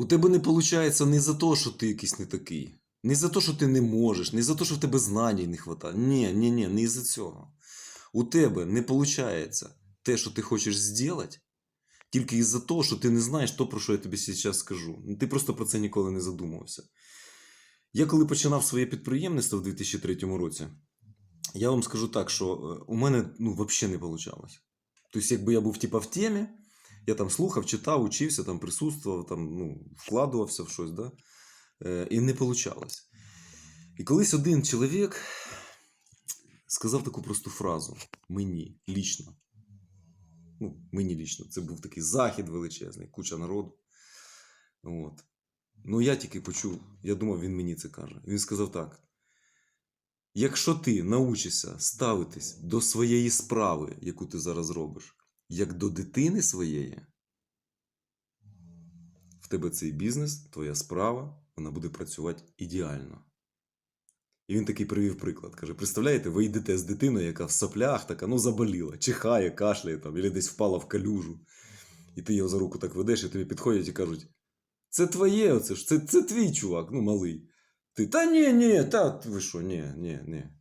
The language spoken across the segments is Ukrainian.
У тебе не виходить не за те, що ти якийсь не такий. Не за те, що ти не можеш, не за те, що в тебе знань не вистачає. Ні, ні, ні, не із-за цього. У тебе не виходить те, що ти хочеш зробити, тільки із-за того, що ти не знаєш то, про що я тобі зараз скажу. Ну, Ти просто про це ніколи не задумувався. Я коли починав своє підприємництво в 2003 році, я вам скажу так, що е, у мене ну, взагалі не вийшло. Тобто, якби я був типа в темі, я там слухав, читав, учився, там присутствував, там, ну, вкладувався в щось, да? е, і не вийшло. І колись один чоловік сказав таку просту фразу мені лічно. Ну, мені лічно. Це був такий захід величезний, куча народу. От. Ну, я тільки почув, я думав, він мені це каже. Він сказав так: якщо ти научишся ставитись до своєї справи, яку ти зараз робиш, як до дитини своєї, в тебе цей бізнес, твоя справа, вона буде працювати ідеально. І він такий привів приклад. Каже: представляєте, ви йдете з дитиною, яка в соплях така, ну заболіла, чихає, кашляє там, або десь впала в калюжу. І ти його за руку так ведеш, і тобі підходять і кажуть: це твоє, оце ж, це, це твій чувак, ну малий. Ти, та ні, ні, та ви що, ні, ні, ні.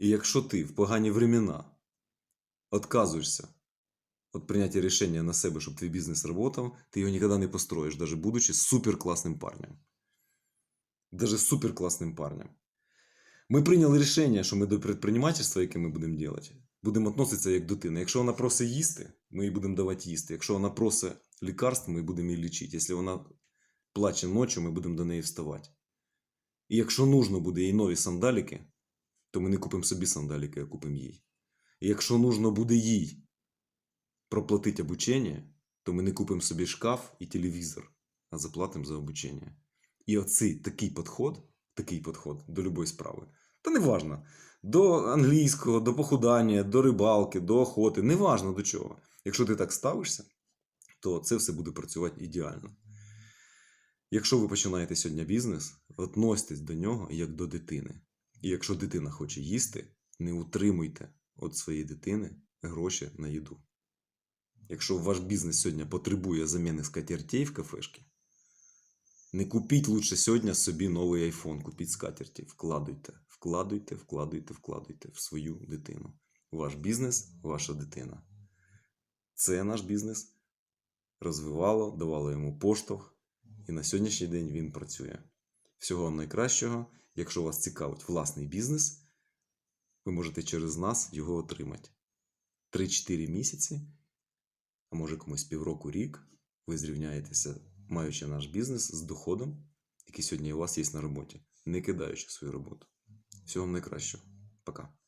І якщо ти в погані времена отказуєшся от прийняття рішення на себе, щоб твій бізнес працював, ти його ніколи не построїш, навіть будучи суперкласним парнем. Даже суперкласним парнем. Ми прийняли рішення, що ми до предпринимательства, яке ми будемо робити, будемо відноситися як дитина. Якщо вона просить їсти, ми їй будемо давати їсти. Якщо вона просить лікарств, ми будемо її лічити. Якщо вона плаче ночі, ми будемо до неї вставати. І якщо нужно буде їй нові сандаліки, то ми не купимо собі сандаліки, а купимо їй. І якщо нужно буде їй проплатити обучення, то ми не купимо собі шкаф і телевізор, а заплатимо за обучення. І оцей такий підход, такий підход до любої справи. Та неважно, до англійського, до похудання, до рибалки, до охоти, неважно до чого. Якщо ти так ставишся, то це все буде працювати ідеально. Якщо ви починаєте сьогодні бізнес, относьтесь до нього як до дитини. І якщо дитина хоче їсти, не утримуйте від своєї дитини гроші на їду. Якщо ваш бізнес сьогодні потребує заміни скатертей в кафешки, не купіть лучше сьогодні собі новий iPhone, купіть скатерті, вкладуйте, вкладуйте, вкладуйте, вкладуйте в свою дитину. Ваш бізнес, ваша дитина. Це наш бізнес розвивало, давало йому поштовх, і на сьогоднішній день він працює. Всього вам найкращого. Якщо вас цікавить власний бізнес, ви можете через нас його отримати. 3-4 місяці, а може комусь півроку рік, ви зрівняєтеся, маючи наш бізнес з доходом, який сьогодні у вас є на роботі, не кидаючи свою роботу. Всього вам найкращого. Пока.